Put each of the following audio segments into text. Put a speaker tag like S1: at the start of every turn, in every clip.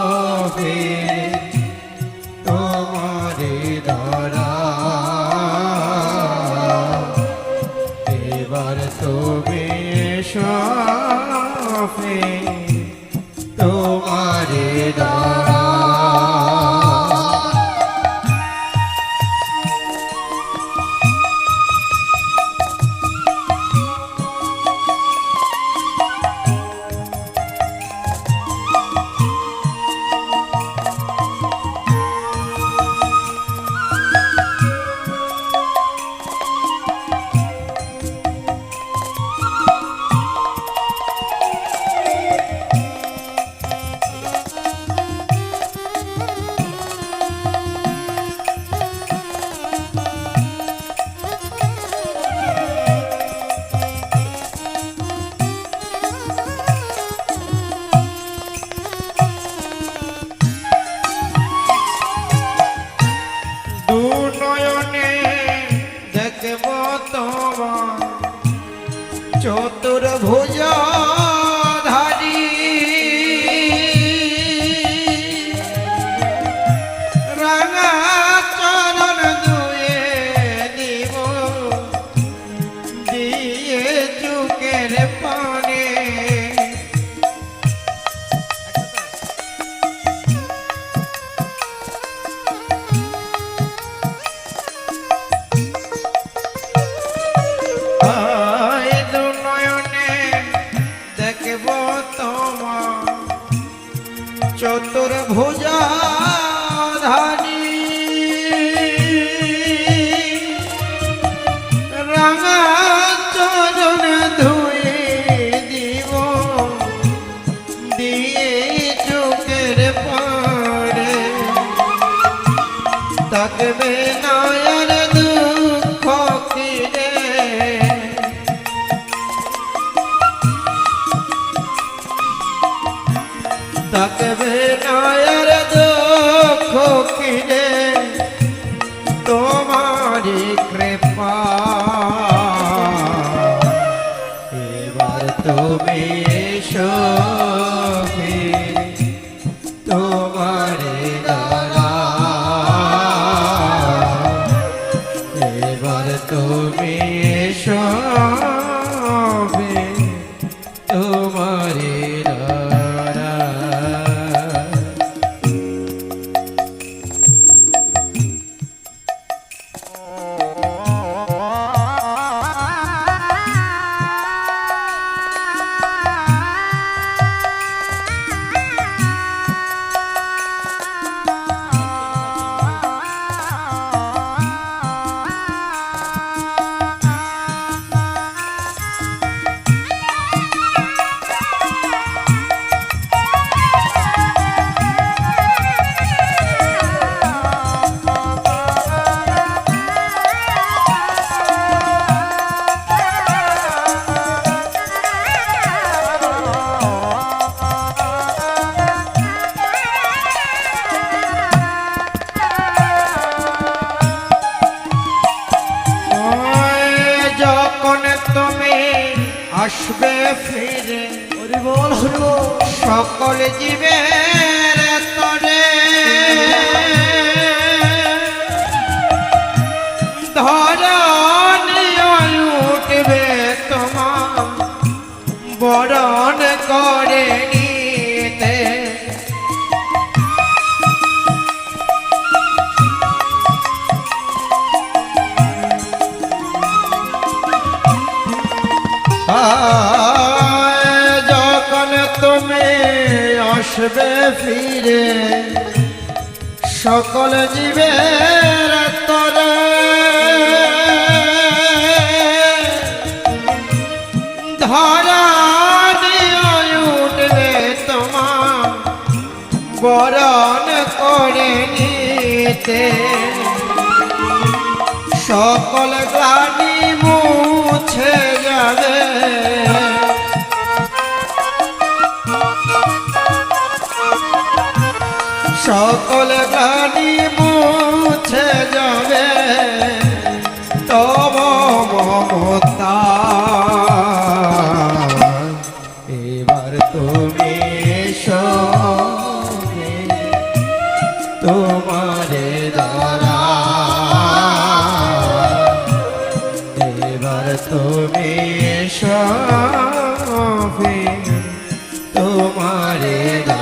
S1: হবে। চতুর চতুর্ভুজ মা চতুর্ভুজা ধানী। ধুয়ে দিব দিয়ে চোখের পরে তাকবে তুমি ফিরে সকল জীবের আসবে ফিরে। সকল জীবে বরণ করে নিতে। সকল গ্লানি সকল গানি মুছে যাবে, তব মমতা এবার তুমি সবে তোমারে দ্বারা এবার তুমি সবে তোমারে দ্বারা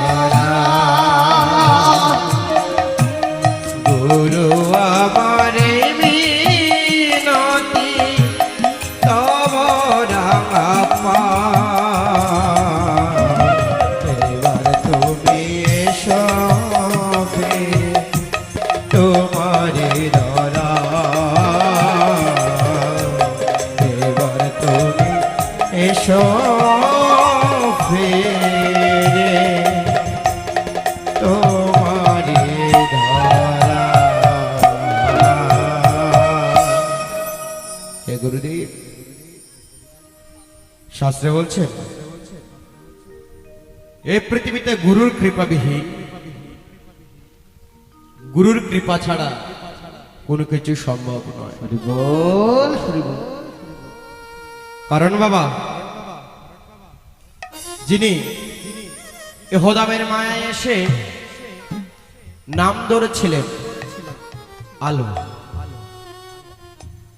S1: শাস্ত্রে বলছে এই পৃথিবীতে গুরুর কৃপাবিহীন গুরুর কৃপা ছাড়া কোনো কিছু সম্ভব নয়। কারণ বাবা যিনি এ হোদামের মায়ায় এসে নাম ধরেছিলেন আলো।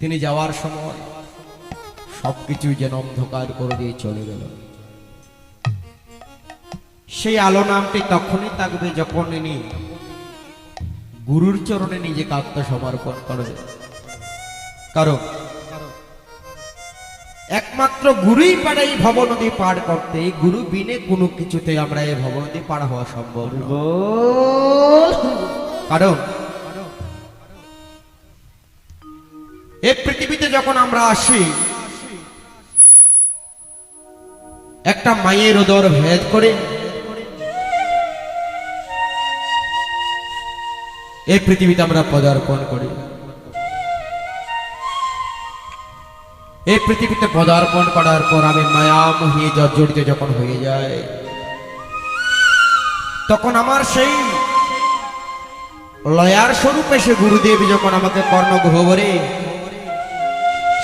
S1: তিনি যাওয়ার সময় সবকিছু যেন অন্ধকার করে দিয়ে চলে গেল। সেই আলো নামটি তখনই থাকবে যখন ইনি গুরুর চরণে নিজেকে আত্মসমর্পণ করবে কারণ একমাত্র গুরুই পারে এই ভব নদী পার করতে এই গুরু বিনে কোনো কিছুতে আমরা এই ভব নদী পার হওয়া সম্ভব কারণ এই পৃথিবীতে যখন আমরা আসি একটা মায়ের উদর ভেদ করে এই পৃথিবীতে আমরা পদার্পণ করি। এই পৃথিবীতে পদার্পণ করার পর আমি মায়ামোহী জর্জরিত যখন হয়ে যায় তখন আমার সেই লয়ার স্বরূপে সে গুরুদেব যখন আমাকে কর্ণগহ্বরে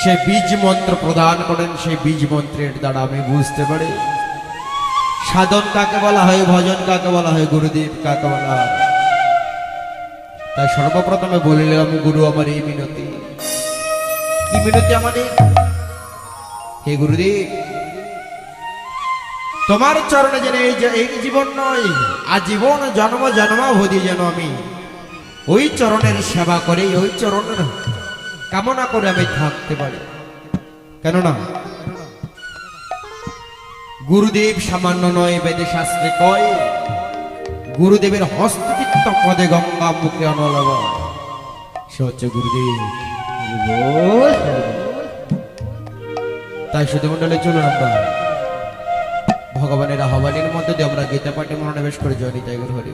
S1: সে বীজ মন্ত্র প্রদান করেন, সেই বীজ মন্ত্রের দ্বারা আমি বুঝতে পারি। সাধন কাকে বলা হয়, ভজন কাকে বলা হয়, গুরুদেব কাকে বলা হয়? তাই সর্বপ্রথমে বলিলাম গুরু আমার এই মিনতি। কি মিনতি আমাদের? হে গুরুদেব, তোমার চরণে যেন এই এই জীবন নয়, আজীবন জন্ম জন্মাবধি যেন আমি। ওই চরণের সেবা করে ওই চরণের কামনা করে আমি থাকতে পারি। কেননা, গুরুদেব সামান্য নয় বেদে শাস্ত্রে কয়, গুরুদেবের হস্তচিত্ত পদে গঙ্গা মুখে অনলব সে হচ্ছে গুরুদেব। তাই শুধু মন্ডলে চলুন আমরা ভগবানের আহ্বানের মধ্যে দিয়ে আমরা গীতা পাঠে মনোনিবেশ করে জয় নিতাই হরি।